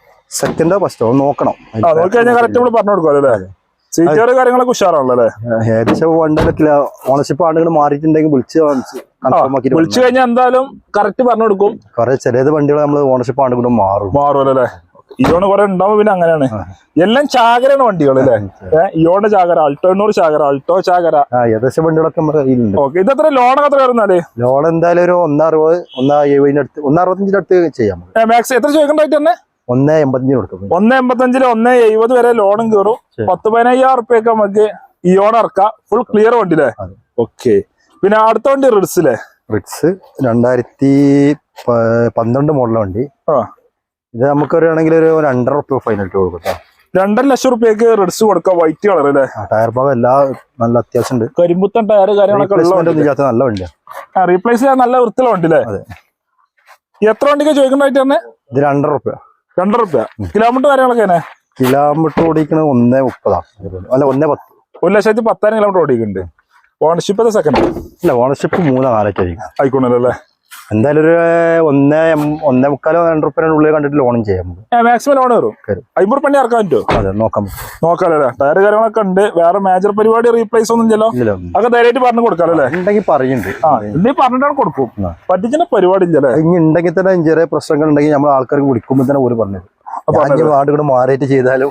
സെക്കൻഡോ ഫസ്റ്റോ നോക്കണം. നോക്കി കഴിഞ്ഞാൽ കറക്റ്റ് നമ്മൾ പറഞ്ഞു കൊടുക്കുമല്ലോ അല്ലേ? സീറ്റുകൾ കാര്യങ്ങളൊക്കെ ഉഷാറാണല്ലോ ഏകദേശം വണ്ടിയിലൊക്കെ ഓണർഷിപ്പ് ആളുകൾ മാറിയിട്ടുണ്ടെങ്കിൽ വിളിച്ച് വിളിച്ചു കഴിഞ്ഞാൽ എന്തായാലും കറക്റ്റ് പറഞ്ഞു കൊടുക്കും. കുറെ ചിലത് വണ്ടികൾ നമ്മൾ ഓണർഷിപ്പ് ആണെങ്കിലും മാറും. മാറുമല്ലോ അല്ലേ? ഇയോണ് കുറെ ഉണ്ടാവും പിന്നെ അങ്ങനെയാണ്. എല്ലാം ചാകരാണ് വണ്ടികൾ അല്ലേ ഇയോണ്ട് ചാകര അൾട്ടോ ചാകര അൾട്ടോ ചാകര. ഏകദേശം വണ്ടികളൊക്കെ ഓക്കെ ഇത് എത്ര ലോണൊക്കെ എത്ര കയറുന്നാൽ? ലോൺ എന്തായാലും ഒരു ഒന്നറുപത് അറുപത് ഒന്നേ എഴുപതിന്റെ അടുത്ത് അടുത്ത് ചെയ്യാം. മാക്സ് എത്ര ചോദിക്കണ്ടായിട്ട് തന്നെ? ഒന്നേ എൺപത്തഞ്ചിന് കൊടുക്കും. ഒന്ന് എൺപത്തഞ്ചിൽ ഒന്ന് എഴുപത് വരെ ലോണും കയറും. പത്ത് പതിനയ്യായിരം ഉറുപ്പ്യൊക്കെ നമുക്ക് ഇയോൺ ഇറക്കാം. ഫുൾ ക്ലിയർ വണ്ടി അല്ലേ. ഓക്കെ. പിന്നെ അടുത്ത വണ്ടി റിഡ്സ് അല്ലേ റിഡ്സ് രണ്ടായിരത്തി പന്ത്രണ്ട് മോഡൽ വണ്ടി. ആ. ഇത് നമുക്ക് പറയുകയാണെങ്കിൽ ഒരു രണ്ടര റുപ്യ ഫൈനലിട്ട് കൊടുക്കാം രണ്ടര ലക്ഷം റുപ്യക്ക് റെഡ്സ് കൊടുക്കാം വൈറ്റ് കളർ അല്ലേ? ടയർ ഭാഗം എല്ലാ നല്ല അത്യാവശ്യം ഉണ്ട്. കരിമ്പുത്തൻ ടയർ കാര്യങ്ങളൊക്കെ നല്ല വണ്ടിയാണ് റീപ്ലേസ് ചെയ്യാൻ നല്ല വൃത്തിയുള്ള വണ്ടി അല്ലേ എത്ര വണ്ടിക്ക് ചോദിക്കണ്ടായിട്ട് തന്നെ? ഇത് രണ്ടര റുപ്യ രണ്ടര റുപ്യ കിലോമീറ്റർ കാര്യങ്ങളൊക്കെ തന്നെ കിലോമീറ്റർ ഓടിക്കുന്നത് ഒന്നേ മുപ്പതാണ് അല്ല ഒന്നേ പത്ത്. ഒരു ലക്ഷത്തി പത്തായിരം കിലോമീറ്റർ ഓടിക്കുന്നുണ്ട്. ഓണർഷിപ്പ് സെക്കൻഡ് ഇല്ല ഓണർഷിപ്പ് മൂന്നോ നാലൊക്കെയായിരിക്കും ആയിക്കോണല്ലോ അല്ലേ? എന്തായാലും ഒരു ഒന്നേ എം- ഒന്നേ മുക്കാലോ രണ്ട് ഉള്ളിൽ കണ്ടിട്ട് ലോണും ചെയ്യാം മാക്സിമം ലോൺ വരും. അമ്പത് പണി ഇറക്കാൻ പറ്റുമോ? അതെ നോക്കാം നോക്കാലോ അല്ലേ ടയർ കാര്യങ്ങളൊക്കെ ഉണ്ട്. വേറെ മേജർ പരിപാടി റീപ്ലേസ് ഒന്നും ചെല്ലോ അതൊക്കെ ധൈര്യമായിട്ട് പറഞ്ഞു കൊടുക്കാലോ അല്ലേ ഉണ്ടെങ്കിൽ പറയുന്നുണ്ട്. ആ എന്തി പറഞ്ഞിട്ടാണ് കൊടുക്കും. പറ്റിച്ചിട്ട് പരിപാടി ഇല്ലല്ലേ? ഇനി ഉണ്ടെങ്കിൽ തന്നെ ചെറിയ പ്രശ്നങ്ങൾ ഉണ്ടെങ്കിൽ നമ്മൾ ആൾക്കാർക്ക് വിളിക്കുമ്പോൾ തന്നെ ഒരു പറഞ്ഞു ഞാൻ വാർഡുകൾ മാറിയിട്ട് ചെയ്താലും.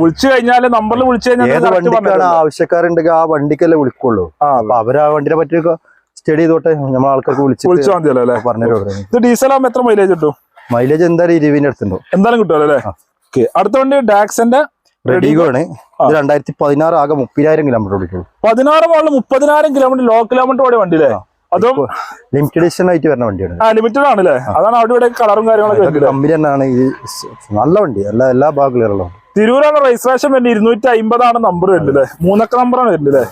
വിളിച്ചു കഴിഞ്ഞാൽ നമ്പറിൽ വിളിച്ചു കഴിഞ്ഞാൽ ഏത് വണ്ടിക്കാണ്. ആവശ്യക്കാരുണ്ടെങ്കിൽ ആ വണ്ടിക്കല്ലേ വിളിക്കുള്ളൂ. അവരാ അപ്പൊ അവർ വണ്ടിനെ പറ്റി സ്റ്റഡി ചെയ്തോട്ടെ. നമ്മൾ ആൾക്കാർക്ക് വിളിച്ചു വിളിച്ചാൽ മതിയല്ലോ അല്ലേ? പറഞ്ഞു ഇത് ഡീസൽ ആകുമ്പോൾ എത്ര മൈലേജ് കിട്ടും? മൈലേജ് എന്തായാലും ഇരുപതിന്റെ അടുത്തുണ്ടോ. എന്തായാലും കിട്ടുമല്ലോ അല്ലേ? ഓക്കെ. അടുത്ത വണ്ടി ഡാക്സിന്റെ റെഡിഗോ ആണ് ഇത് രണ്ടായിരത്തി പതിനാറ് ആകെ മുപ്പതിനായിരം കിലോമീറ്റർ ഓടിക്കുള്ളൂ. പതിനാറ് മോളിൽ മുപ്പതിനായിരം കിലോമീറ്റർ ലോ കിലോമീറ്റർ ഓടിയ വണ്ടി അല്ലേ? അതും ലിമിറ്റഡ് എഡിഷൻ ആയിട്ട് വരുന്ന വണ്ടിയാണ്. ആ ലിമിറ്റഡ് ആണല്ലേ അതാണ് അവിടെ ഇവിടെ കളറും കാര്യങ്ങളൊക്കെ കമ്പനി തന്നെയാണ് ഈ നല്ല വണ്ടി. എല്ലാ എല്ലാ ഭാഗങ്ങളിലുള്ള തിരൂരാണ് രജിസ്ട്രേഷൻ വരുന്നത്. ഇരുന്നൂറ്റി അമ്പതാണ് നമ്പർ വരുന്നത് മൂന്നക്ക നമ്പറാണ് വരുന്നത്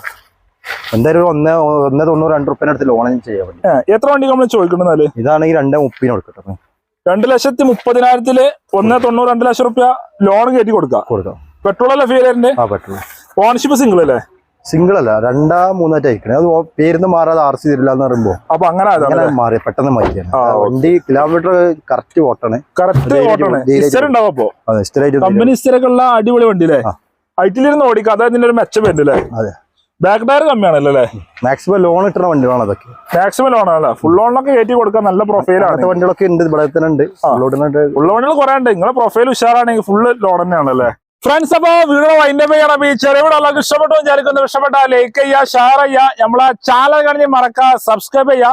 എന്തായാലും ഒരു ഒന്ന് ഒന്ന് തൊണ്ണൂറ് രണ്ട് റുപ്യന്റെ അടുത്ത് ലോൺ ചെയ്യാൻ പറ്റും. എത്ര വണ്ടി നമ്മൾ ചോദിക്കണെന്നാൽ ഇതാണെങ്കിൽ രണ്ട് മുപ്പിന് കൊടുക്കട്ടെ രണ്ട് ലക്ഷത്തി മുപ്പതിനായിരത്തിൽ ഒന്ന് തൊണ്ണൂറ് രണ്ട് ലക്ഷം റുപ്യ ലോൺ കയറ്റി കൊടുക്കാം. കൊടുക്കാം. പെട്രോൾ അല്ലേ ഫീലറിന്റെ ആ പെട്രോൾ ഓണർഷിപ്പ് സിംഗിൾ അല്ലേ? സിംഗിൾ അല്ല രണ്ടാ മൂന്നായിട്ട് അയക്കണേ അത് പേരുന്ന് മാറാതെ ആർ സി തരില്ല എന്ന് പറയുമ്പോ. അപ്പൊ അങ്ങനെ മാറി പെട്ടെന്ന് മാറ്റിയാണ് വണ്ടി കിലോമീറ്റർ കറക്റ്റ് ഓട്ടാണ് കറക്റ്റ് ഓട്ടണേ കമ്പനി സ്ഥിരക്കുള്ള അടിപൊളി വണ്ടി അല്ലേ ആ. ഐറ്റിലിരുന്ന് ഓടിക്കാം. അതായത് ഇതിന്റെ ഒരു മെച്ചം വരുന്നില്ലേ അല്ലേ അതെ. ബാക്ക് ടയർ കമ്മിയാണല്ലോ അല്ലേ? മാക്സിമം ലോൺ ഇട്ടുന്ന വണ്ടികളാണ് അതൊക്കെ മാക്സിമം ലോൺ ആണല്ലേ. ഫുൾ ലോണിലൊക്കെ കയറ്റി കൊടുക്കാൻ നല്ല പ്രൊഫൈലാണ് വണ്ടികളൊക്കെ ഉണ്ട് ഇവിടെ തന്നെ ഉണ്ട്. ഫുൾ ഉള്ള വണ്ടികൾ കുറെ ഉണ്ട്. നിങ്ങളെ പ്രൊഫൈൽ ഉഷാറാണെങ്കിൽ ഫുള്ള് ലോൺ തന്നെയാണല്ലേ ഫ്രണ്ട്സ് അപ്പൊ വീഡിയോ വൈൻഡ് അപ്പ് ചെയ്യണം. ഈ ചെറിയ എല്ലാവർക്കും ഇഷ്ടപ്പെട്ടു വിചാരിക്കുന്നു. ഇഷ്ടപ്പെട്ട ലൈക്ക് ചെയ്യുക ഷെയർ ചെയ്യുക. നമ്മളെ ചാനൽ കഴിഞ്ഞ് മറക്കുക സബ്സ്ക്രൈബ് ചെയ്യുക.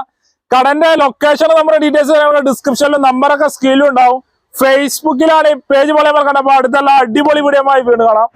കടന്റെ ലൊക്കേഷൻ നമ്മുടെ ഡീറ്റെയിൽസ് നമ്മുടെ ഡിസ്ക്രിപ്ഷനിലും നമ്പറൊക്കെ സ്ക്രീനിലും ഉണ്ടാവും. ഫേസ്ബുക്കിലാണ് ഈ പേജ് പോലെ കണ്ടപ്പോൾ അടുത്തുള്ള അടിപൊളി വീഡിയോ വീണ്ടും കാണാം.